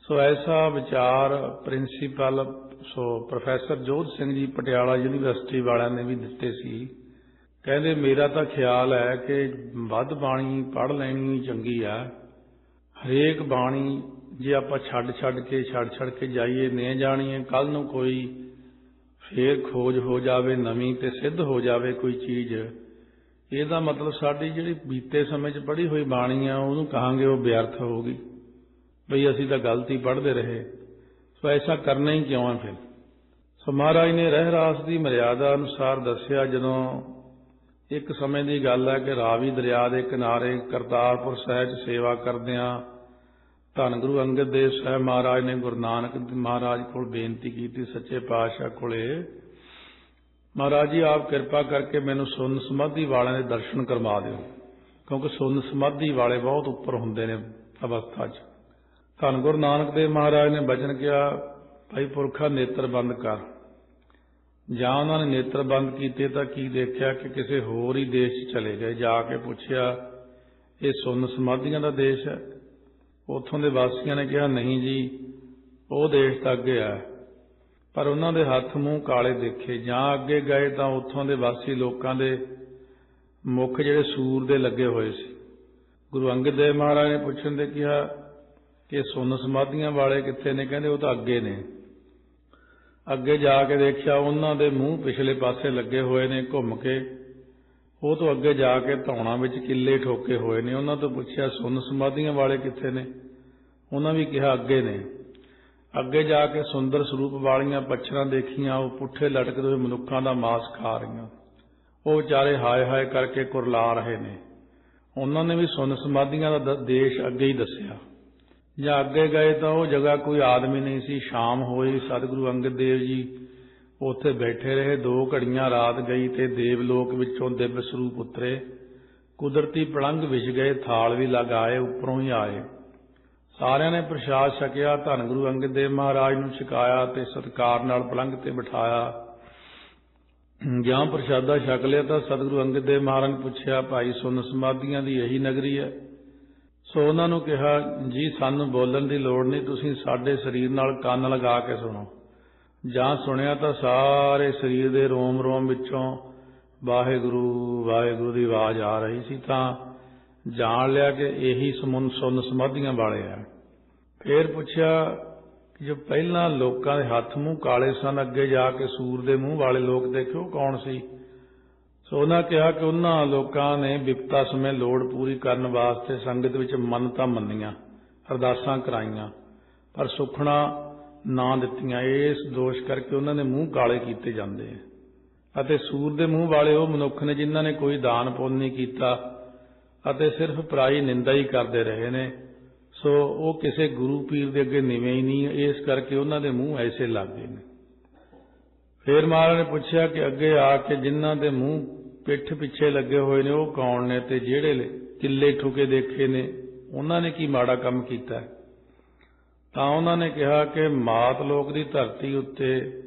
ਸੋ ਐਸਾ ਵਿਚਾਰ principal, so professor Jodh Singh ji Patiala university ਵਾਲਿਆਂ ਨੇ ਵੀ ਦਿੱਤੇ ਸੀ। ਕਹਿੰਦੇ, ਮੇਰਾ ਤਾਂ ਖਿਆਲ ਹੈ ਕਿ ਵੱਧ ਬਾਣੀ ਪੜ ਲੈਣੀ ਚੰਗੀ ਆ। ਹਰੇਕ ਬਾਣੀ ਜੇ ਆਪਾਂ ਛੱਡ ਛੱਡ ਕੇ ਛੱਡ ਛੱਡ ਕੇ ਜਾਈਏ, ਨੇ ਜਾਣੀਏ ਕੱਲ ਨੂੰ ਕੋਈ ਫੇਰ ਖੋਜ ਹੋ ਜਾਵੇ, ਨਵੀਂ ਤੇ ਸਿੱਧ ਹੋ ਜਾਵੇ ਕੋਈ ਚੀਜ਼। ਇਹਦਾ ਮਤਲਬ ਸਾਡੀ ਜਿਹੜੀ ਬੀਤੇ ਸਮੇਂ 'ਚ ਪੜ੍ਹੀ ਹੋਈ ਬਾਣੀ ਆ, ਉਹਨੂੰ ਕਹਾਂਗੇ ਉਹ ਵਿਅਰਥ ਹੋ ਗਈ ਬਈ ਅਸੀਂ ਤਾਂ ਗਲਤੀ ਪੜ੍ਹਦੇ ਰਹੇ। ਸੋ ਐਸਾ ਕਰਨਾ ਹੀ ਕਿਉਂ ਆ ਫਿਰ? ਸੋ ਮਹਾਰਾਜ ਨੇ ਰਹਿ ਰਾਸ ਦੀ ਮਰਿਆਦਾ ਅਨੁਸਾਰ ਦੱਸਿਆ, ਜਦੋਂ ਇੱਕ ਸਮੇਂ ਦੀ ਗੱਲ ਹੈ ਕਿ ਰਾਵੀ ਦਰਿਆ ਦੇ ਕਿਨਾਰੇ ਕਰਤਾਰਪੁਰ ਸਾਹਿਬ 'ਚ ਸੇਵਾ ਕਰਦਿਆਂ ਧੰਨ ਗੁਰੂ ਅੰਗਦ ਦੇਵ ਸਾਹਿਬ ਮਹਾਰਾਜ ਨੇ ਗੁਰੂ ਨਾਨਕ ਮਹਾਰਾਜ ਕੋਲ ਬੇਨਤੀ ਕੀਤੀ ਸੱਚੇ ਪਾਤਸ਼ਾਹ ਕੋਲੇ, ਮਹਾਰਾਜ ਜੀ ਆਪ ਕਿਰਪਾ ਕਰਕੇ ਮੈਨੂੰ ਸੁੰਨ ਸਮਾਧੀ ਵਾਲਿਆਂ ਦੇ ਦਰਸ਼ਨ ਕਰਵਾ ਦਿਓ, ਕਿਉਂਕਿ ਸੁੰਨ ਸਮਾਧੀ ਵਾਲੇ ਬਹੁਤ ਉੱਪਰ ਹੁੰਦੇ ਨੇ ਅਵਸਥਾ 'ਚ। ਧੰਨ ਗੁਰੂ ਨਾਨਕ ਦੇਵ ਮਹਾਰਾਜ ਨੇ ਬਚਨ ਕਿਹਾ, ਭਾਈ ਪੁਰਖਾ ਨੇਤਰ ਬੰਦ ਕਰ। ਜਾਂ ਉਹਨਾਂ ਨੇ ਨੇਤਰ ਬੰਦ ਕੀਤੇ ਤਾਂ ਕੀ ਦੇਖਿਆ ਕਿ ਕਿਸੇ ਹੋਰ ਹੀ ਦੇਸ਼ 'ਚ ਚਲੇ ਗਏ, ਜਾ ਕੇ ਪੁੱਛਿਆ, ਇਹ ਸੁੰਨ ਸਮਾਧੀਆਂ ਦਾ ਦੇਸ਼ ਹੈ? ਉੱਥੋਂ ਦੇ ਵਾਸੀਆਂ ਨੇ ਕਿਹਾ, ਨਹੀਂ ਜੀ, ਉਹ ਦੇਸ਼ ਤਾਂ ਅੱਗੇ ਆ ਪਰ ਉਹਨਾਂ ਦੇ ਹੱਥ ਮੂੰਹ ਕਾਲੇ ਦੇਖੇ। ਜਾਂ ਅੱਗੇ ਗਏ ਤਾਂ ਉੱਥੋਂ ਦੇ ਵਾਸੀ ਲੋਕਾਂ ਦੇ ਮੁੱਖ ਜਿਹੜੇ ਸੂਰ ਦੇ ਲੱਗੇ ਹੋਏ ਸੀ। ਗੁਰੂ ਅੰਗਦ ਦੇਵ ਮਹਾਰਾਜ ਨੇ ਪੁੱਛਣ ਤੇ ਕਿਹਾ ਕਿ ਸੁੰਨ ਸਮਾਧੀਆਂ ਵਾਲੇ ਕਿੱਥੇ ਨੇ? ਕਹਿੰਦੇ, ਉਹ ਤਾਂ ਅੱਗੇ ਨੇ। ਅੱਗੇ ਜਾ ਕੇ ਦੇਖਿਆ, ਉਹਨਾਂ ਦੇ ਮੂੰਹ ਪਿਛਲੇ ਪਾਸੇ ਲੱਗੇ ਹੋਏ ਨੇ, ਘੁੰਮ ਕੇ ਉਹ ਤੋਂ ਅੱਗੇ ਜਾ ਕੇ ਧੌਣਾ ਵਿੱਚ ਕਿੱਲੇ ਠੋਕੇ ਹੋਏ ਨੇ। ਉਹਨਾਂ ਤੋਂ ਪੁੱਛਿਆ, ਸੁੰਨ ਸਮਾਧੀਆਂ ਵਾਲੇ ਕਿੱਥੇ ਨੇ? ਉਹਨਾਂ ਵੀ ਕਿਹਾ, ਅੱਗੇ ਨੇ। ਅੱਗੇ ਜਾ ਕੇ ਸੁੰਦਰ ਸਰੂਪ ਵਾਲੀਆਂ ਪੱਛਰਾਂ ਦੇਖੀਆਂ, ਉਹ ਪੁੱਠੇ ਲਟਕਦੇ ਹੋਏ ਮਨੁੱਖਾਂ ਦਾ ਮਾਸ ਖਾ ਰਹੀਆਂ। ਉਹ ਵਿਚਾਰੇ ਹਾਏ ਹਾਏ ਕਰਕੇ ਕੁਰਲਾ ਰਹੇ ਨੇ। ਉਹਨਾਂ ਨੇ ਵੀ ਸੁੰਨ ਸਮਾਧੀਆਂ ਦਾ, ਦੇਸ਼ ਅੱਗੇ ਹੀ ਦੱਸਿਆ। ਜਾਂ ਅੱਗੇ ਗਏ ਤਾਂ ਉਹ ਜਗ੍ਹਾ ਕੋਈ ਆਦਮੀ ਨਹੀਂ ਸੀ। ਸ਼ਾਮ ਹੋਈ, ਸਤਿਗੁਰੂ ਅੰਗਦ ਦੇਵ ਜੀ ਉੱਥੇ ਬੈਠੇ ਰਹੇ, ਦੋ ਘੜੀਆਂ ਰਾਤ ਗਈ ਤੇ ਦੇਵ ਲੋਕ ਵਿੱਚੋਂ ਦਿਵ ਸਰੂਪ ਉਤਰੇ। ਕੁਦਰਤੀ ਪਲੰਘ ਵਿਛ ਗਏ, ਥਾਲ ਵੀ ਲੱਗ ਆਏ, ਉੱਪਰੋਂ ਹੀ ਆਏ। ਸਾਰਿਆਂ ਨੇ ਪ੍ਰਸ਼ਾਦ ਛਕਿਆ, ਧੰਨ ਗੁਰੂ ਅੰਗਦ ਦੇਵ ਮਹਾਰਾਜ ਨੂੰ ਛਕਾਇਆ ਤੇ ਸਤਕਾਰ ਨਾਲ ਪਲੰਘ ਤੇ ਬਿਠਾਇਆ। ਜਾਂ ਪ੍ਰਸ਼ਾਦਾ ਛਕ ਲਿਆ ਤਾਂ ਸਤਿਗੁਰੂ ਅੰਗਦ ਦੇਵ ਮਹਾਰਾਜ ਨੇ ਪੁੱਛਿਆ, ਭਾਈ ਸੁਨ ਸਮਾਧੀਆਂ ਦੀ ਇਹੀ ਨਗਰੀ ਹੈ? ਸੋ ਉਹਨਾਂ ਨੂੰ ਕਿਹਾ, ਜੀ, ਸਾਨੂੰ ਬੋਲਣ ਦੀ ਲੋੜ ਨਹੀਂ, ਤੁਸੀਂ ਸਾਡੇ ਸਰੀਰ ਨਾਲ ਕੰਨ ਲਗਾ ਕੇ ਸੁਣੋ। ਜਾਂ ਸੁਣਿਆ ਤਾਂ ਸਾਰੇ ਸਰੀਰ ਦੇ ਰੋਮ ਰੋਮ ਵਿੱਚੋਂ ਵਾਹਿਗੁਰੂ ਵਾਹਿਗੁਰੂ ਦੀ ਆਵਾਜ਼ ਆ ਰਹੀ ਸੀ ਤਾਂ ਜਾਣ ਲਿਆ ਕਿ ਇਹੀ ਸਮੁੰਨ ਸੁੰਨ ਸਮਾਧੀਆਂ ਵਾਲੇ ਆ। ਫੇਰ ਪੁੱਛਿਆ ਕਿ ਜੋ ਪਹਿਲਾਂ ਲੋਕਾਂ ਦੇ ਹੱਥ ਮੂੰਹ ਕਾਲੇ ਸਨ, ਅੱਗੇ ਜਾ ਕੇ ਸੂਰ ਦੇ ਮੂੰਹ ਵਾਲੇ ਲੋਕ ਦੇਖਿਓ ਕੌਣ ਸੀ? ਸੋ ਉਹਨਾਂ ਕਿਹਾ ਕਿ ਉਹਨਾਂ ਲੋਕਾਂ ਨੇ ਵਿਪਤਾ ਸਮੇਂ ਲੋੜ ਪੂਰੀ ਕਰਨ ਵਾਸਤੇ ਸੰਗਤ ਵਿੱਚ ਮੰਨਤਾਂ ਮੰਨੀਆਂ, ਅਰਦਾਸਾਂ ਕਰਾਈਆਂ, ਪਰ ਸੁਖਣਾ ਨਾ ਦਿੱਤੀਆਂ। ਇਸ ਦੋਸ਼ ਕਰਕੇ ਉਹਨਾਂ ਦੇ ਮੂੰਹ ਕਾਲੇ ਕੀਤੇ ਜਾਂਦੇ ਆ। ਅਤੇ ਸੂਰ ਦੇ ਮੂੰਹ ਵਾਲੇ ਉਹ ਮਨੁੱਖ ਨੇ ਜਿਨ੍ਹਾਂ ਨੇ ਕੋਈ ਦਾਨ ਪੁੰਨ ਨਹੀਂ ਕੀਤਾ ਅਤੇ ਸਿਰਫ ਪਰਾਈ ਨਿੰਦਾ ਹੀ ਕਰਦੇ ਰਹੇ ਨੇ। ਸੋ ਉਹ ਕਿਸੇ ਗੁਰੂ ਪੀਰ ਦੇ ਅੱਗੇ ਨਿਵੇਂ ਹੀ ਨਹੀਂ ਇਸ ਕਰਕੇ ਉਹਨਾਂ ਦੇ ਮੂੰਹ ਐਸੇ ਲੱਗ ਗਏ ਨੇ। ਫੇਰ ਮਹਾਰਾਜ ਨੇ ਪੁੱਛਿਆ ਕਿ ਅੱਗੇ ਆ ਕੇ ਜਿਨ੍ਹਾਂ ਦੇ ਮੂੰਹ ਪਿੱਠ ਪਿੱਛੇ ਲੱਗੇ ਹੋਏ ਨੇ, ਉਹ ਕੌਣ ਨੇ ਤੇ ਜਿਹੜੇ ਕਿੱਲੇ ਠੁਕੇ ਦੇਖੇ ਨੇ, ਉਹਨਾਂ ਨੇ ਕੀ ਮਾੜਾ ਕੰਮ ਕੀਤਾ? ਹੈ? ਤਾਂ ਉਹਨਾਂ ਨੇ ਕਿਹਾ ਕਿ ਮਾਤ ਲੋਕ ਦੀ ਧਰਤੀ ਉੱਤੇ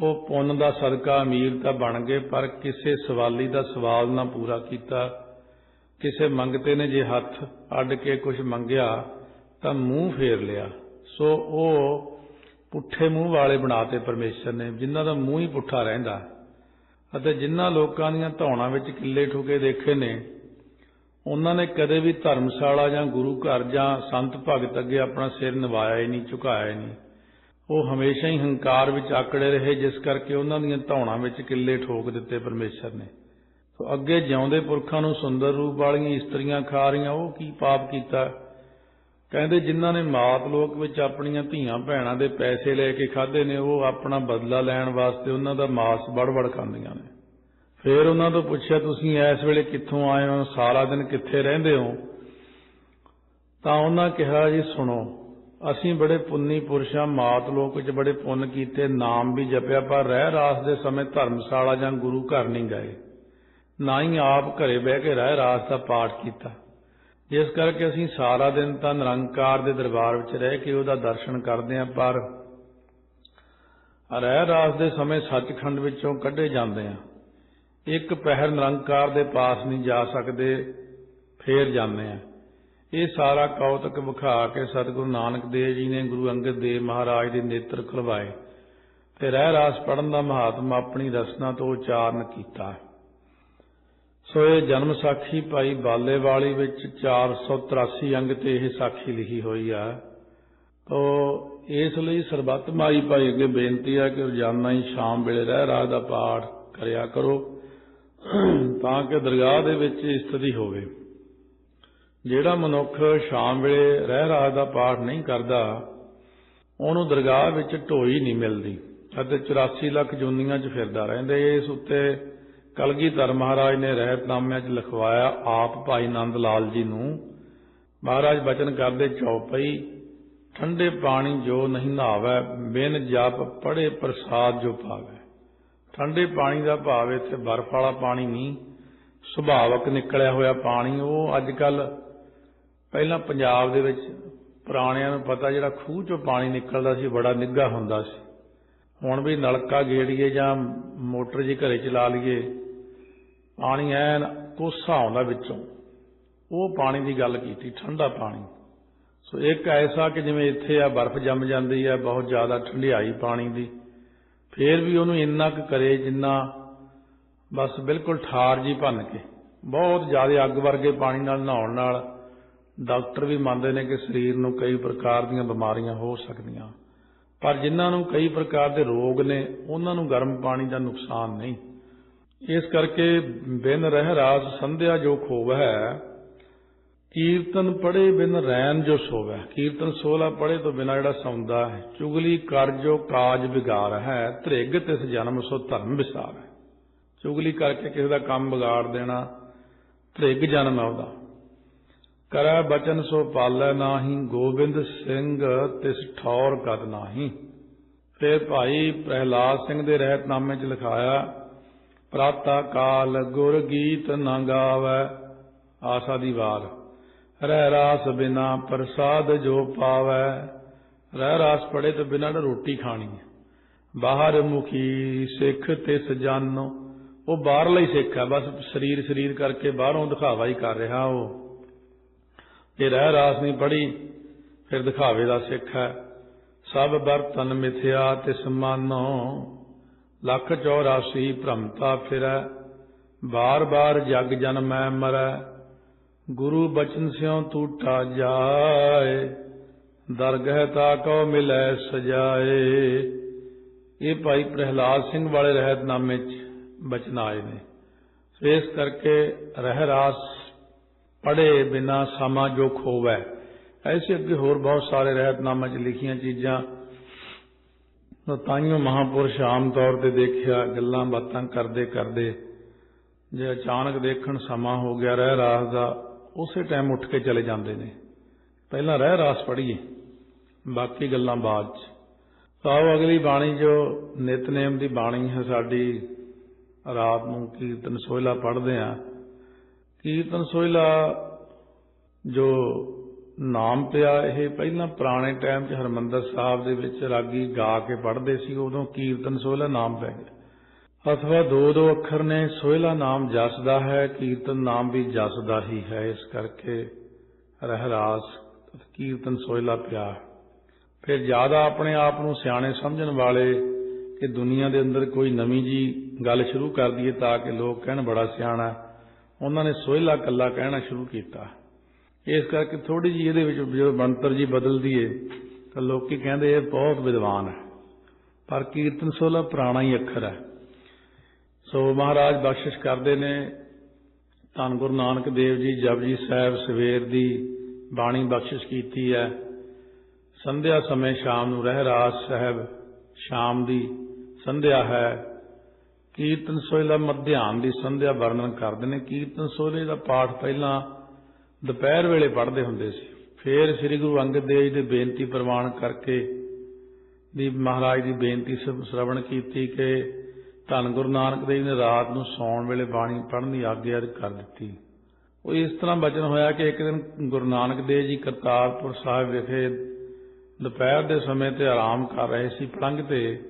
ਉਹ ਪੁੰਨ ਦਾ ਸਦਕਾ ਅਮੀਰ ਤਾਂ ਬਣ ਗਏ, ਪਰ ਕਿਸੇ ਸਵਾਲੀ ਦਾ ਸਵਾਲ ਨਾ ਪੂਰਾ ਕੀਤਾ। ਕਿਸੇ ਮੰਗਤੇ ਨੇ ਜੇ ਹੱਥ ਅੱਡ ਕੇ ਕੁਝ ਮੰਗਿਆ ਤਾਂ ਮੂੰਹ ਫੇਰ ਲਿਆ। ਸੋ ਉਹ ਪੁੱਠੇ ਮੂੰਹ ਵਾਲੇ ਬਣਾਤੇ ਪਰਮੇਸ਼ਰ ਨੇ, ਜਿਨ੍ਹਾਂ ਦਾ ਮੂੰਹ ਹੀ ਪੁੱਠਾ ਰਹਿੰਦਾ। ਅਤੇ ਜਿਨ੍ਹਾਂ ਲੋਕਾਂ ਦੀਆਂ ਧੌਣਾ ਵਿੱਚ ਕਿੱਲੇ ਠੁਕੇ ਦੇਖੇ ਨੇ ਉਹਨਾਂ ਨੇ ਕਦੇ ਵੀ ਧਰਮਸ਼ਾਲਾ ਜਾਂ ਗੁਰੂ ਘਰ ਜਾਂ ਸੰਤ ਭਗਤ ਅੱਗੇ ਆਪਣਾ ਸਿਰ ਨਿਵਾਇਆ ਹੀ ਨਹੀਂ, ਝੁਕਾਇਆ ਹੀ ਨਹੀਂ। ਉਹ ਹਮੇਸ਼ਾ ਹੀ ਹੰਕਾਰ ਵਿੱਚ ਆਕੜੇ ਰਹੇ, ਜਿਸ ਕਰਕੇ ਉਹਨਾਂ ਦੀਆਂ ਧੌਣਾਂ ਵਿੱਚ ਕਿੱਲੇ ਠੋਕ ਦਿੱਤੇ ਪਰਮੇਸ਼ਰ ਨੇ। ਸੋ ਅੱਗੇ ਜਿਉਂਦੇ ਪੁਰਖਾਂ ਨੂੰ ਸੁੰਦਰ ਰੂਪ ਵਾਲੀਆਂ ਇਸਤਰੀਆਂ ਖਾ ਰਹੀਆਂ, ਉਹ ਕੀ ਪਾਪ ਕੀਤਾ? ਕਹਿੰਦੇ ਜਿਨ੍ਹਾਂ ਨੇ ਮਾਤ ਲੋਕ ਵਿੱਚ ਆਪਣੀਆਂ ਧੀਆਂ ਭੈਣਾਂ ਦੇ ਪੈਸੇ ਲੈ ਕੇ ਖਾਦੇ ਨੇ, ਉਹ ਆਪਣਾ ਬਦਲਾ ਲੈਣ ਵਾਸਤੇ ਉਹਨਾਂ ਦਾ ਮਾਸ ਵੜ-ਵੜ ਖਾਂਦੀਆਂ ਨੇ। ਫਿਰ ਉਹਨਾਂ ਤੋਂ ਪੁੱਛਿਆ, ਤੁਸੀਂ ਇਸ ਵੇਲੇ ਕਿੱਥੋਂ ਆਏ ਹੋ? ਸਾਰਾ ਦਿਨ ਕਿੱਥੇ ਰਹਿੰਦੇ ਹੋ? ਤਾਂ ਉਹਨਾਂ ਕਿਹਾ, ਜੀ ਸੁਣੋ, ਅਸੀਂ ਬੜੇ ਪੁੰਨੀ ਪੁਰਸ਼ਾਂ, ਮਾਤ ਲੋਕ ਵਿੱਚ ਬੜੇ ਪੁੰਨ ਕੀਤੇ, ਨਾਮ ਵੀ ਜਪਿਆ, ਪਰ ਰਹਿ ਰਾਸ ਦੇ ਸਮੇਂ ਧਰਮਸ਼ਾਲਾ ਜਾਂ ਗੁਰੂ ਘਰ ਨਹੀਂ ਗਏ। ਨਾ ਹੀ ਆਪ ਘਰੇ ਬਹਿ ਕੇ ਰਹਿ ਰਾਸ ਦਾ ਪਾਠ ਕੀਤਾ। ਜਿਸ ਕਰਕੇ ਅਸੀਂ ਸਾਰਾ ਦਿਨ ਤਾਂ ਨਿਰੰਕਾਰ ਦੇ ਦਰਬਾਰ ਵਿੱਚ ਰਹਿ ਕੇ ਉਹਦਾ ਦਰਸ਼ਨ ਕਰਦੇ ਹਾਂ, ਪਰ ਰਹਿ ਰਾਸ ਦੇ ਸਮੇਂ ਸੱਚਖੰਡ ਵਿੱਚੋਂ ਕੱਢੇ ਜਾਂਦੇ ਆ ਇੱਕ ਪਹਿਰ ਨਿਰੰਕਾਰ ਦੇ ਪਾਸ ਨਹੀਂ ਜਾ ਸਕਦੇ, ਫੇਰ ਜਾਂਦੇ ਆ ਇਹ ਸਾਰਾ ਕੌਤਕ ਵਿਖਾ ਕੇ ਸਤਿਗੁਰੂ ਨਾਨਕ ਦੇਵ ਜੀ ਨੇ ਗੁਰੂ ਅੰਗਦ ਦੇਵ ਮਹਾਰਾਜ ਦੇ ਨੇਤਰ ਖੁਲਵਾਏ ਤੇ ਰਹਿ ਰਾਸ ਪੜਨ ਦਾ ਮਹਾਤਮਾ ਆਪਣੀ ਰਸਨਾ ਤੋਂ ਉਚਾਰਨ ਕੀਤਾ। ਸੋ ਇਹ ਜਨਮ ਸਾਖੀ ਭਾਈ ਬਾਲੇਵਾਲੀ ਵਿੱਚ 483 ਅੰਗ ਤੇ ਇਹ ਸਾਖੀ ਲਿਖੀ ਹੋਈ ਆ। ਤੋ ਇਸ ਲਈ ਸਰਬੱਤ ਮਾਈ ਭਾਈ ਅੱਗੇ ਬੇਨਤੀ ਆ ਕਿ ਰੋਜ਼ਾਨਾ ਹੀ ਸ਼ਾਮ ਵੇਲੇ ਰਹਿ ਰਾਤ ਦਾ ਪਾਠ ਕਰਿਆ ਕਰੋ। ਤਾਂ ਕਿ ਦਰਗਾਹ ਦੇ ਵਿੱਚ ਸਥਿਤੀ ਹੋਵੇ। ਜਿਹੜਾ ਮਨੁੱਖ ਸ਼ਾਮ ਵੇਲੇ ਰਹਿ ਰਾਤ ਦਾ ਪਾਠ ਨਹੀਂ ਕਰਦਾ, ਉਹਨੂੰ ਦਰਗਾਹ ਵਿੱਚ ਢੋਈ ਨਹੀਂ ਮਿਲਦੀ ਅਤੇ 84 ਲੱਖ ਜੁਨੀਆਂ 'ਚ ਫਿਰਦਾ ਰਹਿੰਦਾ। ਇਸ ਉੱਤੇ ਕਲਗੀਧਰ ਮਹਾਰਾਜ ਨੇ ਰਹਿਤਨਾਮਿਆਂ 'ਚ ਲਿਖਵਾਇਆ ਆਪ ਭਾਈ ਨੰਦ ਲਾਲ ਜੀ ਨੂੰ, ਮਹਾਰਾਜ ਬਚਨ ਕਰਦੇ ਚੌਪਈ ਠੰਡੇ ਪਾਣੀ ਜੋ ਨਹੀਂ ਨਹਾਵੇ, ਬਿਨ ਜਪ ਪੜੇ ਪ੍ਰਸਾਦ ਜੋ ਪਾਵੇ। ਠੰਡੇ ਪਾਣੀ ਦਾ ਭਾਵ ਇੱਥੇ ਬਰਫ਼ ਵਾਲਾ ਪਾਣੀ ਨਹੀਂ। ਸੁਭਾਵਕ ਨਿਕਲਿਆ ਹੋਇਆ ਪਾਣੀ, ਉਹ ਅੱਜ ਕੱਲ ਪਹਿਲਾਂ ਪੰਜਾਬ ਦੇ ਵਿੱਚ ਪੁਰਾਣਿਆਂ ਨੂੰ ਪਤਾ ਜਿਹੜਾ ਖੂਹ ਚੋਂ ਪਾਣੀ ਨਿਕਲਦਾ ਸੀ, ਬੜਾ ਨਿੱਘਾ ਹੁੰਦਾ ਸੀ। ਹੁਣ ਵੀ ਨਲਕਾ ਗੇੜੀਏ ਜਾਂ ਮੋਟਰ ਜੀ ਘਰੇ ਚਲਾ ਲਈਏ, ਪਾਣੀ ਐਨ ਕੋਸਾ ਆਉਂਦਾ ਵਿੱਚੋਂ। ਉਹ ਪਾਣੀ ਦੀ ਗੱਲ ਕੀਤੀ, ਠੰਡਾ ਪਾਣੀ। ਸੋ ਇੱਕ ਐਸਾ ਕਿ ਜਿਵੇਂ ਇੱਥੇ ਆ ਬਰਫ਼ ਜੰਮ ਜਾਂਦੀ ਹੈ ਬਹੁਤ ਜ਼ਿਆਦਾ ਠੰਡਿਆਈ ਪਾਣੀ ਦੀ। ਫੇਰ ਵੀ ਉਹਨੂੰ ਇੰਨਾ ਕੁ ਕਰੇ ਜਿੰਨਾ ਬਸ ਬਿਲਕੁਲ ਠਾਰ ਜੀ ਭੰਨ ਕੇ। ਬਹੁਤ ਜ਼ਿਆਦਾ ਅੱਗ ਵਰਗੇ ਪਾਣੀ ਨਾਲ ਨਹਾਉਣ ਨਾਲ ਡਾਕਟਰ ਵੀ ਮੰਨਦੇ ਨੇ ਕਿ ਸਰੀਰ ਨੂੰ ਕਈ ਪ੍ਰਕਾਰ ਦੀਆਂ ਬਿਮਾਰੀਆਂ ਹੋ ਸਕਦੀਆਂ। ਪਰ ਜਿਨ੍ਹਾਂ ਨੂੰ ਕਈ ਪ੍ਰਕਾਰ ਦੇ ਰੋਗ ਨੇ, ਉਹਨਾਂ ਨੂੰ ਗਰਮ ਪਾਣੀ ਦਾ ਨੁਕਸਾਨ ਨਹੀਂ। ਇਸ ਕਰਕੇ ਬਿਨ ਰਹਿ ਰਾਸ ਸੰਧਿਆ ਜੋ ਖੋਵ ਹੈ ਕੀਰਤਨ ਪੜੇ ਬਿਨ ਰੈਨ ਜੋ ਸੋਵੈ। ਕੀਰਤਨ ਸੋਲਾ ਪੜੇ ਤੋਂ ਬਿਨਾ ਜਿਹੜਾ ਸੌਂਦਾ ਹੈ, ਚੁਗਲੀ ਕਰ ਜੋ ਕਾਜ ਵਿਗਾਰ ਹੈ, ਧ੍ਰਿਗ ਤਿਸ ਜਨਮ ਸੋ ਧਰਮ ਵਿਸਾਰ। ਹੈ ਚੁਗਲੀ ਕਰਕੇ ਕਿਸੇ ਦਾ ਕੰਮ ਵਿਗਾੜ ਦੇਣਾ, ਧ੍ਰਿਗ ਜਨਮ ਹੈ ਉਹਦਾ। ਕਰੈ ਬਚਨ ਸੋ ਪਾਲੈ ਨਾਹੀ, ਗੋਬਿੰਦ ਸਿੰਘ ਤਿਸ ਠੌਰ ਕਦ ਨਾਹੀ। ਫਿਰ ਭਾਈ ਪ੍ਰਹਿਲਾਦ ਸਿੰਘ ਦੇ ਰਹਿਤਨਾਮੇ 'ਚ ਲਿਖਾਇਆ, ਪ੍ਰਾਤਾ ਕਾਲ ਗੁਰ ਗੀਤ ਨਾ ਗਾਵੈ, ਆਸਾ ਦੀ ਵਾਰ। ਰਹਿ ਰਾਸ ਬਿਨਾ ਪ੍ਰਸਾਦ ਜੋ ਪਾਵੈ। ਰਹਿ ਰਾਸ ਪੜੇ ਤੋਂ ਬਿਨਾ ਰੋਟੀ ਖਾਣੀ ਹੈ। ਬਾਹਰ ਮੁਖੀ ਸਿੱਖ ਤੇ ਜਾਨੋ। ਉਹ ਬਾਹਰਲਾ ਹੀ ਸਿੱਖ ਹੈ। ਬਸ ਸਰੀਰ ਸਰੀਰ ਕਰਕੇ ਬਾਹਰੋਂ ਦਿਖਾਵਾ ਹੀ ਕਰ ਰਿਹਾ ਉਹ। ਜੇ ਰਹਿ ਰਾਸ ਨਹੀਂ ਪੜੀ ਫਿਰ ਦਿਖਾਵੇ ਦਾ ਸਿੱਖ ਹੈ। ਸਭ ਬਰਤਨ ਮਿਥਿਆ ਤੇ ਮਾਨੋ। ਲੱਖ 84 ਭ੍ਰਮਤਾ ਫਿਰੈ। ਬਾਰ ਬਾਰ ਜਗ ਜਨਮੈ ਮਰੈ। ਗੁਰੂ ਬਚਨ ਸਿਉ ਟੂਟਾ ਜਾਏ, ਦਰਗਹਿ ਤਾ ਕੋ ਮਿਲੈ ਸਜਾਏ। ਇਹ ਭਾਈ ਪ੍ਰਹਿਲਾਦ ਸਿੰਘ ਵਾਲੇ ਰਹਿਤਨਾਮੇ ਚ ਬਚਨ ਆਏ ਨੇ। ਇਸ ਕਰਕੇ ਰਹਿ ਰਾਸ ਪੜੇ ਬਿਨਾ ਸਮਾਂ ਜੋ ਖੋਵੈ ਐਸੇ ਅੱਗੇ ਹੋਰ ਬਹੁਤ ਸਾਰੇ ਰਹਿਤਨਾਮੇ ਚ ਲਿਖੀਆਂ ਚੀਜ਼ਾਂ। ਤਾਂ ਤਾਈਓ ਮਹਾਪੁਰਸ਼ ਆਮ ਤੌਰ ਤੇ ਦੇਖਿਆ ਗੱਲਾਂ ਬਾਤਾਂ ਕਰਦੇ ਕਰਦੇ ਜੇ ਅਚਾਨਕ ਦੇਖਣ ਸਮਾਂ ਹੋ ਗਿਆ ਰਹਿ ਰਾਸ ਦਾ ਉਸੇ ਟਾਈਮ ਉੱਠ ਕੇ ਚਲੇ ਜਾਂਦੇ ਨੇ। ਪਹਿਲਾਂ ਰਹਿ ਰਾਸ ਪੜੀਏ ਬਾਕੀ ਗੱਲਾਂ ਬਾਅਦ ਚ। ਤਾਂ ਅਗਲੀ ਬਾਣੀ ਜੋ ਨਿਤਨੇਮ ਦੀ ਬਾਣੀ ਹੈ ਸਾਡੀ, ਰਾਤ ਨੂੰ ਕੀਰਤਨ ਸੋਹਿਲਾ ਪੜ੍ਹਦੇ ਆ ਕੀਰਤਨ ਸੋਹਿਲਾ ਜੋ ਨਾਮ ਪਿਆ, ਇਹ ਪਹਿਲਾਂ ਪੁਰਾਣੇ ਟਾਈਮ 'ਚ ਹਰਮੰਦਰ ਸਾਹਿਬ ਦੇ ਵਿੱਚ ਰਾਗੀ ਗਾ ਕੇ ਪੜ੍ਹਦੇ ਸੀ, ਉਦੋਂ ਕੀਰਤਨ ਸੋਹਿਲਾ ਨਾਮ ਪੈ ਗਿਆ। ਅਥਵਾ ਦੋ ਦੋ ਅੱਖਰ ਨੇ, ਸੋਹਿਲਾ ਨਾਮ ਜਸਦਾ ਹੈ, ਕੀਰਤਨ ਨਾਮ ਵੀ ਜਸਦਾ ਹੀ ਹੈ। ਇਸ ਕਰਕੇ ਰਹਿਰਾਸ, ਕੀਰਤਨ ਸੋਹਿਲਾ ਪਿਆ ਫਿਰ ਜ਼ਿਆਦਾ ਆਪਣੇ ਆਪ ਨੂੰ ਸਿਆਣੇ ਸਮਝਣ ਵਾਲੇ ਕਿ ਦੁਨੀਆ ਦੇ ਅੰਦਰ ਕੋਈ ਨਵੀਂ ਜੀ ਗੱਲ ਸ਼ੁਰੂ ਕਰ ਦਈਏ ਤਾਂ ਕਿ ਲੋਕ ਕਹਿਣ, ਬੜਾ ਸਿਆਣਾ ਉਹਨਾਂ ਨੇ ਸੋਹਿਲਾ ਕੱਲਾ ਕਹਿਣਾ ਸ਼ੁਰੂ ਕੀਤਾ। ਇਸ ਕਰਕੇ ਥੋੜੀ ਜੀ ਇਹਦੇ ਵਿੱਚ ਜਦੋਂ ਬਣਤਰ ਜੀ ਬਦਲਦੀ ਦਈਏ ਤਾਂ ਲੋਕੀ ਕਹਿੰਦੇ ਇਹ ਬਹੁਤ ਵਿਦਵਾਨ ਹੈ। ਪਰ ਕੀਰਤਨ ਸੋਲਾ ਪੁਰਾਣਾ ਹੀ ਅੱਖਰ ਹੈ। ਸੋ ਮਹਾਰਾਜ ਬਖਸ਼ਿਸ਼ ਕਰਦੇ ਨੇ। ਧੰਨ ਗੁਰੂ ਨਾਨਕ ਦੇਵ ਜੀ ਜਪਜੀ ਸਾਹਿਬ ਸਵੇਰ ਦੀ ਬਾਣੀ ਬਖਸ਼ਿਸ਼ ਕੀਤੀ ਹੈ। ਸੰਧਿਆ ਸਮੇਂ ਸ਼ਾਮ ਨੂੰ ਰਹਿ ਰਾਸ ਸਾਹਿਬ ਸ਼ਾਮ ਦੀ ਸੰਧਿਆ ਹੈ। ਕੀਰਤਨ ਸੋਹਿਲਾ ਮਧਿਆਨ ਦੀ ਸੰਧਿਆ ਵਰਣਨ ਕਰਦੇ ਨੇ। ਕੀਰਤਨ ਸੋਹਿਲੇ ਦਾ ਪਾਠ ਪਹਿਲਾਂ ਦੁਪਹਿਰ ਵੇਲੇ ਪੜ੍ਹਦੇ ਹੁੰਦੇ ਸੀ। ਫਿਰ ਸ੍ਰੀ ਗੁਰੂ ਅੰਗਦ ਦੇਵ ਜੀ ਦੇ ਬੇਨਤੀ ਪ੍ਰਵਾਨ ਕਰਕੇ ਦੀ ਮਹਾਰਾਜ ਦੀ ਬੇਨਤੀ ਸ਼ਰਵਣ ਕੀਤੀ ਕਿ ਧੰਨ ਗੁਰੂ ਨਾਨਕ ਦੇਵ ਨੇ ਰਾਤ ਨੂੰ ਸੌਣ ਵੇਲੇ ਬਾਣੀ ਪੜ੍ਹਨ ਦੀ ਆਗਿਆ ਕਰ ਦਿੱਤੀ। ਉਹ ਇਸ ਤਰ੍ਹਾਂ ਬਚਨ ਹੋਇਆ ਕਿ ਇੱਕ ਦਿਨ ਗੁਰੂ ਨਾਨਕ ਦੇਵ ਜੀ ਕਰਤਾਰਪੁਰ ਸਾਹਿਬ ਵਿਖੇ ਦੁਪਹਿਰ ਦੇ ਸਮੇਂ ਤੇ ਆਰਾਮ ਕਰ ਰਹੇ ਸੀ। ਪਲੰਘ ਤੇ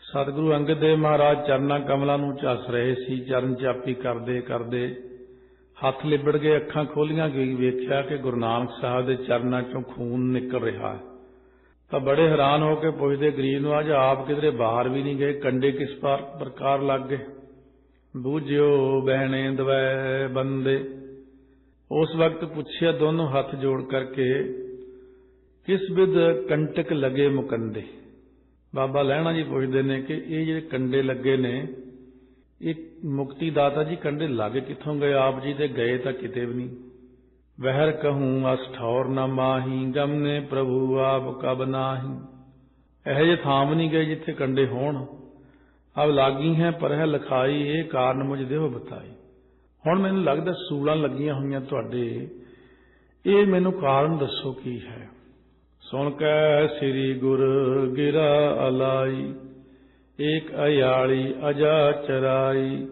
ਸਤਿਗੁਰੂ ਅੰਗਦ ਦੇਵ ਮਹਾਰਾਜ ਚਰਨਾ ਕਮਲਾਂ ਨੂੰ ਝੱਸ ਰਹੇ ਸੀ। ਚਰਨ ਚਾਪੀ ਕਰਦੇ ਕਰਦੇ ਹੱਥ ਲਿਬੜ ਗਏ ਅੱਖਾਂ ਖੋਲੀਆਂ ਗਈ ਵੇਖਿਆ ਕਿ ਗੁਰੂ ਨਾਨਕ ਸਾਹਿਬ ਦੇ ਚਰਨਾਂ ਚੋਂ ਖੂਨ ਨਿਕਲ ਰਿਹਾ ਹੈ। ਤਾਂ ਬੜੇ ਹੈਰਾਨ ਹੋ ਕੇ ਪੁੱਛਦੇ, ਗਰੀਬ ਨੂੰ ਅੱਜ ਆਪ ਕਿਧਰੇ ਬਾਹਰ ਵੀ ਨਹੀਂ ਗਏ? ਕੰਡੇ ਕਿਸ ਪ੍ਰਕਾਰ ਲੱਗ ਗਏ? ਬੂਝਿਓ ਬਹਿਣੇ ਦਵੈ ਬੰਦੇ। ਉਸ ਵਕਤ ਪੁੱਛਿਆ ਦੋਨੋਂ ਹੱਥ ਜੋੜ ਕਰਕੇ, ਕਿਸ ਵਿਦ ਕੰਟਕ ਲਗੇ ਮੁਕੰਦੇ? ਬਾਬਾ ਲਹਿਣਾ ਜੀ ਪੁੱਛਦੇ ਨੇ ਕਿ ਇਹ ਜਿਹੜੇ ਕੰਡੇ ਲੱਗੇ ਨੇ, ਇਹ ਮੁਕਤੀ ਦਾਤਾ ਜੀ ਕੰਡੇ ਲੱਗ ਕਿੱਥੋਂ ਗਏ? ਆਪ ਜੀ ਤੇ ਗਏ ਤਾਂ ਕਿਤੇ ਵੀ ਨਹੀਂ। ਵਹਿਰ ਕਹੂੰ ਅਸ ਨ ਮਾਹੀ ਗਮਨੇ ਪ੍ਰਭੂ ਆਪ ਕਬ ਨਾਹੀ। ਇਹ ਜੇ ਥਾਮ ਨਹੀਂ ਗਏ ਜਿੱਥੇ ਕੰਡੇ ਹੋਣ। ਅਬ ਲਾਗੀ ਹੈ ਪਰ ਹੈ ਲਖਾਈ, ਇਹ ਕਾਰਨ ਮੁਝ ਦੇਹ ਬਤਾਈ। ਹੁਣ ਮੈਨੂੰ ਲੱਗਦਾ ਸੂਲਾਂ ਲੱਗੀਆਂ ਹੋਈਆਂ ਤੁਹਾਡੇ। ਇਹ ਮੈਨੂੰ ਕਾਰਨ ਦੱਸੋ ਕੀ ਹੈ। ਸੁਣ ਕੈ ਸ੍ਰੀ ਗੁਰ ਗਿਰਾ ਅਲਾਈ, ਏਕ ਅਯਾਲੀ ਅਜਾ ਚਰਾਈ।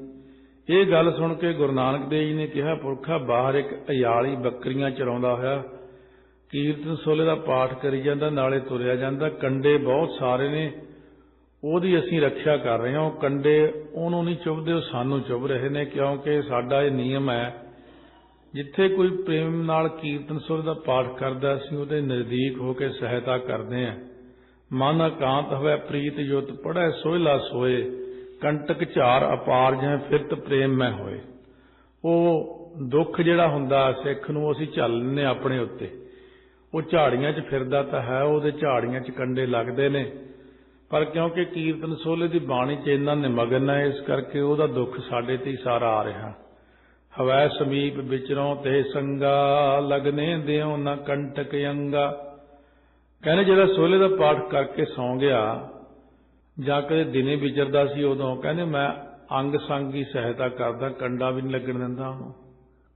ਇਹ ਗੱਲ ਸੁਣ ਕੇ ਗੁਰੂ ਨਾਨਕ ਦੇਵ ਜੀ ਨੇ ਕਿਹਾ, ਪੁਰਖਾ ਬਾਹਰ ਇੱਕ ਅਯਾਲੀ ਬੱਕਰੀਆਂ ਚਰਾਉਂਦਾ ਹੋਇਆ, ਕੀਰਤਨ ਸੋਲੇ ਦਾ ਪਾਠ ਕਰੀ ਜਾਂਦਾ, ਨਾਲੇ ਤੁਰਿਆ ਜਾਂਦਾ, ਕੰਡੇ ਬਹੁਤ ਸਾਰੇ ਨੇ, ਉਹਦੀ ਅਸੀਂ ਰੱਖਿਆ ਕਰ ਰਹੇ ਹਾਂ, ਉਹ ਕੰਡੇ ਉਹਨੂੰ ਨਹੀਂ ਚੁੱਭਦੇ, ਉਹ ਸਾਨੂੰ ਚੁੱਭ ਰਹੇ ਨੇ, ਕਿਉਂਕਿ ਸਾਡਾ ਇਹ ਨਿਯਮ ਹੈ, ਜਿੱਥੇ ਕੋਈ ਪ੍ਰੇਮ ਨਾਲ ਕੀਰਤਨ ਸੁਰ ਦਾ ਪਾਠ ਕਰਦਾ, ਅਸੀਂ ਉਹਦੇ ਨਜ਼ਦੀਕ ਹੋ ਕੇ ਸਹਾਇਤਾ ਕਰਦੇ ਹਾਂ। ਮਨ ਇਕਾਂਤ ਹੋਵੇ, ਪ੍ਰੀਤ ਜੁਤ ਪੜੈ ਸੋਹਿਲਾ ਸੋਏ ਕੰਟਕ ਝਾਰ ਅਪਾਰ ਜਿਵੇਂ ਫਿਰਤ ਪ੍ਰੇਮ ਮੈਂ ਹੋਏ। ਉਹ ਦੁੱਖ ਜਿਹੜਾ ਹੁੰਦਾ ਸਿੱਖ ਨੂੰ ਅਸੀਂ ਝੱਲ ਹਾਂ ਆਪਣੇ ਉੱਤੇ। ਉਹ ਝਾੜੀਆਂ 'ਚ ਫਿਰਦਾ ਤਾਂ ਹੈ, ਉਹਦੇ ਝਾੜੀਆਂ 'ਚ ਕੰਡੇ ਲੱਗਦੇ ਨੇ। ਪਰ ਕਿਉਂਕਿ ਕੀਰਤਨ ਸੋਲੇ ਦੀ ਬਾਣੀ 'ਚ ਇੰਨਾ ਨਿਮਗਨ ਹੈ, ਇਸ ਕਰਕੇ ਉਹਦਾ ਦੁੱਖ ਸਾਡੇ ਤੇ ਹੀ ਸਾਰਾ ਆ ਰਿਹਾ। ਹਵੈ ਸਮੀਪ ਵਿਚਰੋਂ ਤੇ ਸੰਗਾ, ਲਗਨੇ ਦਿਓ ਨਾ ਕੰਟਕ ਅੰਗਾ। ਕਹਿੰਦੇ ਜਿਹੜਾ ਸੋਲੇ ਦਾ ਪਾਠ ਕਰਕੇ ਸੌਂ ਗਿਆ ਜਾਂ ਕਦੇ ਦਿਨੇ ਵਿਚਰਦਾ ਸੀ ਉਦੋਂ ਕਹਿੰਦੇ, ਮੈਂ ਅੰਗ ਸੰਗ ਦੀ ਸਹਾਇਤਾ ਕਰਦਾ, ਕੰਡਾ ਵੀ ਨਹੀਂ ਲੱਗਣ ਦਿੰਦਾ ਉਹਨੂੰ।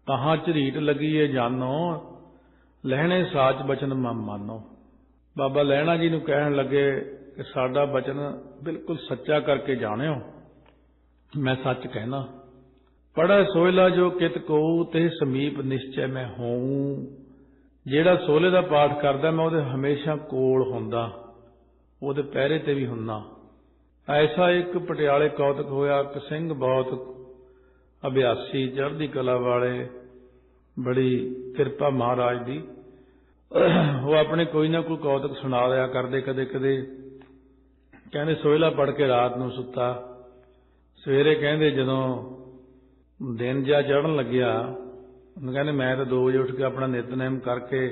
ਤਹਾਂ ਝਰੀਟ ਲੱਗੀ ਏ ਜਾਨੋ ਲਹਿਣੇ ਸਾਚ ਬਚਨ ਮਨ ਮਾਨੋ। ਬਾਬਾ ਲਹਿਣਾ ਜੀ ਨੂੰ ਕਹਿਣ ਲੱਗੇ ਕਿ ਸਾਡਾ ਬਚਨ ਬਿਲਕੁਲ ਸੱਚਾ ਕਰਕੇ ਜਾਣਿਓ। ਮੈਂ ਸੱਚ ਕਹਿਣਾ ਪੜਾ ਸੋਇਲਾ ਜੋ ਕਿਤ ਕੋ ਤੇ ਸਮੀਪ ਨਿਸ਼ਚੈ ਮੈਂ ਹੋਊ। ਜਿਹੜਾ ਸੋਲੇ ਦਾ ਪਾਠ ਕਰਦਾ, ਮੈਂ ਉਹਦੇ ਹਮੇਸ਼ਾ ਕੋਲ ਹੁੰਦਾ, ਉਹਦੇ ਪਹਿਰੇ ਤੇ ਵੀ ਹੁੰਨਾ ਐਸਾ ਇੱਕ ਪਟਿਆਲੇ ਕੌਤਕ ਹੋਇਆ ਕਿ ਸਿੰਘ ਬਹੁਤ ਅਭਿਆਸੀ, ਚੜ੍ਹਦੀ ਕਲਾ ਵਾਲੇ, ਬੜੀ ਕਿਰਪਾ ਮਹਾਰਾਜ ਦੀ। ਉਹ ਆਪਣੇ ਕੋਈ ਨਾ ਕੋਈ ਕੌਤਕ ਸੁਣਾ ਰਿਆ ਕਰਦੇ ਕਦੇ ਕਦੇ। ਕਹਿੰਦੇ ਸੋਇਲਾ ਪੜ ਕੇ ਰਾਤ ਨੂੰ ਸੁੱਤਾ। ਸਵੇਰੇ ਕਹਿੰਦੇ, ਜਦੋਂ ਦਿਨ ਜਾ ਚੜਨ ਲੱਗਿਆ, ਉਹਨੂੰ ਕਹਿੰਦੇ, ਮੈਂ ਤਾਂ 2 ਵਜੇ ਉੱਠ ਕੇ ਆਪਣਾ ਨਿਤਨੇਮ ਕਰਕੇ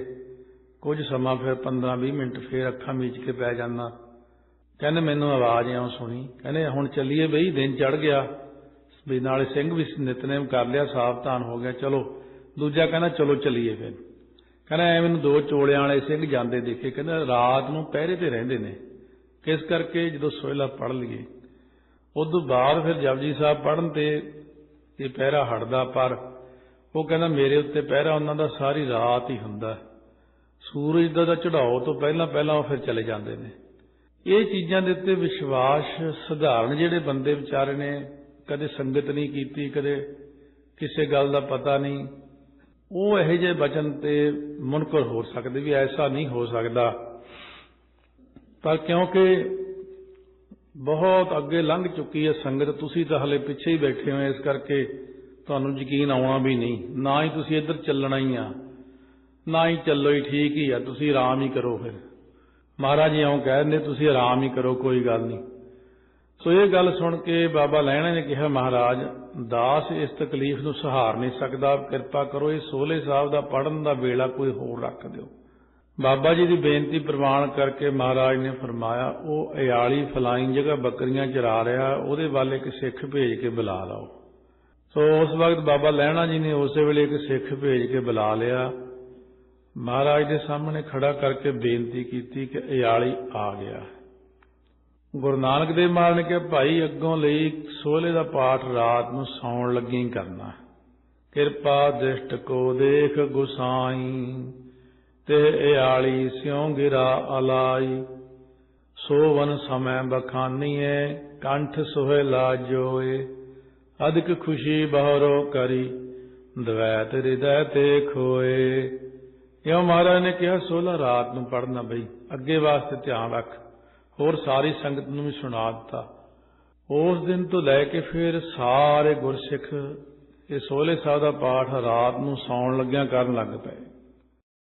ਕੁਝ ਸਮਾਂ ਫਿਰ 15-20 ਮਿੰਟ ਫਿਰ ਅੱਖਾਂ ਮੀਚ ਕੇ ਪੈ ਜਾਂਦਾ। ਕਹਿੰਦੇ ਮੈਨੂੰ ਆਵਾਜ਼ ਆਉਂ ਸੁਣੀ। ਕਹਿੰਦੇ ਹੁਣ ਚੱਲੀਏ ਬਈ, ਦਿਨ ਚੜ ਗਿਆ। ਵੀ ਨਾਲੇ ਸਿੰਘ ਵੀ ਨਿਤਨੇਮ ਕਰ ਲਿਆ, ਸਾਵਧਾਨ ਹੋ ਗਿਆ। ਚਲੋ, ਦੂਜਾ ਕਹਿੰਦਾ ਚਲੋ ਚੱਲੀਏ ਫਿਰ। ਕਹਿੰਦਾ ਐ ਮੈਨੂੰ ਦੋ ਚੋਲਿਆਂ ਵਾਲੇ ਸਿੰਘ ਜਾਂਦੇ ਦੇਖੇ। ਕਹਿੰਦਾ ਰਾਤ ਨੂੰ ਪਹਿਰੇ ਤੇ ਰਹਿੰਦੇ ਨੇ। ਕਿਸ ਕਰਕੇ? ਜਦੋਂ ਸੋਇਲਾ ਪੜ ਲਈਏ। ਉਦੋਂ ਬਾਅਦ ਫਿਰ ਜਪਜੀ ਸਾਹਿਬ ਪੜਨ ਤੇ ਇਹ ਪਹਿਰਾ ਹਟਦਾ, ਪਰ ਉਹ ਕਹਿੰਦਾ ਮੇਰੇ ਉੱਤੇ ਪਹਿਰਾ ਉਹਨਾਂ ਦਾ ਸਾਰੀ ਰਾਤ ਹੀ ਹੁੰਦਾ। ਸੂਰਜ ਦਾ ਚੜਾਓ ਤੋਂ ਪਹਿਲਾਂ ਪਹਿਲਾਂ ਉਹ ਫਿਰ ਚਲੇ ਜਾਂਦੇ ਨੇ। ਇਹ ਚੀਜ਼ਾਂ ਦੇ ਉੱਤੇ ਵਿਸ਼ਵਾਸ ਸਧਾਰਨ ਜਿਹੜੇ ਬੰਦੇ ਵਿਚਾਰੇ ਨੇ, ਕਦੇ ਸੰਗਤ ਨਹੀਂ ਕੀਤੀ, ਕਦੇ ਕਿਸੇ ਗੱਲ ਦਾ ਪਤਾ ਨਹੀਂ, ਉਹ ਇਹੋ ਜਿਹੇ ਬਚਨ ਤੇ ਮੁਨਕਰ ਹੋ ਸਕਦੇ ਵੀ ਐਸਾ ਨਹੀਂ ਹੋ ਸਕਦਾ। ਪਰ ਕਿਉਂਕਿ ਬਹੁਤ ਅੱਗੇ ਲੰਘ ਚੁੱਕੀ ਹੈ ਸੰਗਤ, ਤੁਸੀਂ ਤਾਂ ਹਲੇ ਪਿੱਛੇ ਹੀ ਬੈਠੇ ਹੋ, ਇਸ ਕਰਕੇ ਤੁਹਾਨੂੰ ਯਕੀਨ ਆਉਣਾ ਵੀ ਨਹੀਂ। ਨਾ ਹੀ ਤੁਸੀਂ ਇੱਧਰ ਚੱਲਣਾ ਹੀ ਆ, ਨਾ ਹੀ ਚੱਲੋ ਹੀ ਠੀਕ ਹੀ ਆ, ਤੁਸੀਂ ਆਰਾਮ ਹੀ ਕਰੋ ਫਿਰ। ਮਹਾਰਾਜ ਜੀ ਆਉਂ ਕਹਿੰਦੇ ਤੁਸੀਂ ਆਰਾਮ ਹੀ ਕਰੋ, ਕੋਈ ਗੱਲ ਨਹੀਂ। ਸੋ ਇਹ ਗੱਲ ਸੁਣ ਕੇ ਬਾਬਾ ਲੈਣਾ ਨੇ ਕਿਹਾ, ਮਹਾਰਾਜ, ਦਾਸ ਇਸ ਤਕਲੀਫ ਨੂੰ ਸਹਾਰ ਨਹੀਂ ਸਕਦਾ, ਕਿਰਪਾ ਕਰੋ, ਇਹ ਸੋਲੇ ਸਾਹਿਬ ਦਾ ਪੜਨ ਦਾ ਵੇਲਾ ਕੋਈ ਹੋਰ ਰੱਖ ਦਿਓ। ਬਾਬਾ ਜੀ ਦੀ ਬੇਨਤੀ ਪ੍ਰਵਾਨ ਕਰਕੇ ਮਹਾਰਾਜ ਨੇ ਫਰਮਾਇਆ, ਉਹ ਅਯਾਲੀ ਫਲਾਈਂ ਜਗ੍ਹਾ ਬੱਕਰੀਆਂ ਚਰਾ ਰਿਹਾ, ਉਹਦੇ ਵੱਲ ਇੱਕ ਸਿੱਖ ਭੇਜ ਕੇ ਬੁਲਾ ਲਓ। ਸੋ ਉਸ ਵਕਤ ਬਾਬਾ ਲੈਣਾ ਜੀ ਨੇ ਉਸੇ ਵੇਲੇ ਇੱਕ ਸਿੱਖ ਭੇਜ ਕੇ ਬੁਲਾ ਲਿਆ। ਮਹਾਰਾਜ ਦੇ ਸਾਹਮਣੇ ਖੜਾ ਕਰਕੇ ਬੇਨਤੀ ਕੀਤੀ ਕਿ ਅਯਾਲੀ ਆ ਗਿਆ ਗੁਰੂ ਨਾਨਕ ਦੇਵ ਮਹਾਰਾਜ ਨੇ ਕਿਹਾ, ਭਾਈ, ਅੱਗੋਂ ਲਈ ਸੋਹਲੇ ਦਾ ਪਾਠ ਰਾਤ ਨੂੰ ਸੌਣ ਲੱਗੀ ਕਰਨਾ ਕਿਰਪਾ ਦ੍ਰਿਸ਼ਟ ਕੋ ਦੇਖ ਗੁਸਾਈ, ਤੇ ਇਆਲੀ ਸਿਉ ਗਿਰਾ ਅਲਾਈ। ਸੋਵਨ ਸਮੈ ਬਖਾਨੀਏ ਕੰਠ ਸੁਹੇਲਾ ਜੋਏ ਅਦਿਕ ਖੁਸ਼ੀ ਬਹਰੋ ਕਰੀ ਦਵੈਤ ਹਿਰਦੈ ਤੇ ਖੋਏ। ਇਉਂ ਮਹਾਰਾਜ ਨੇ ਕਿਹਾ, ਸੋਲਾ ਰਾਤ ਨੂੰ ਪੜਨਾ ਬਈ, ਅੱਗੇ ਵਾਸਤੇ ਧਿਆਨ ਰੱਖ। ਹੋਰ ਸਾਰੀ ਸੰਗਤ ਨੂੰ ਵੀ ਸੁਣਾ ਦਿੱਤਾ। ਉਸ ਦਿਨ ਤੋਂ ਲੈ ਕੇ ਫਿਰ ਸਾਰੇ ਗੁਰਸਿੱਖ, ਇਹ ਸੋਲੇ ਸਾਹਿਬ ਦਾ ਪਾਠ ਰਾਤ ਨੂੰ ਸੌਣ ਲੱਗਿਆਂ ਕਰਨ ਲੱਗ ਪਏ।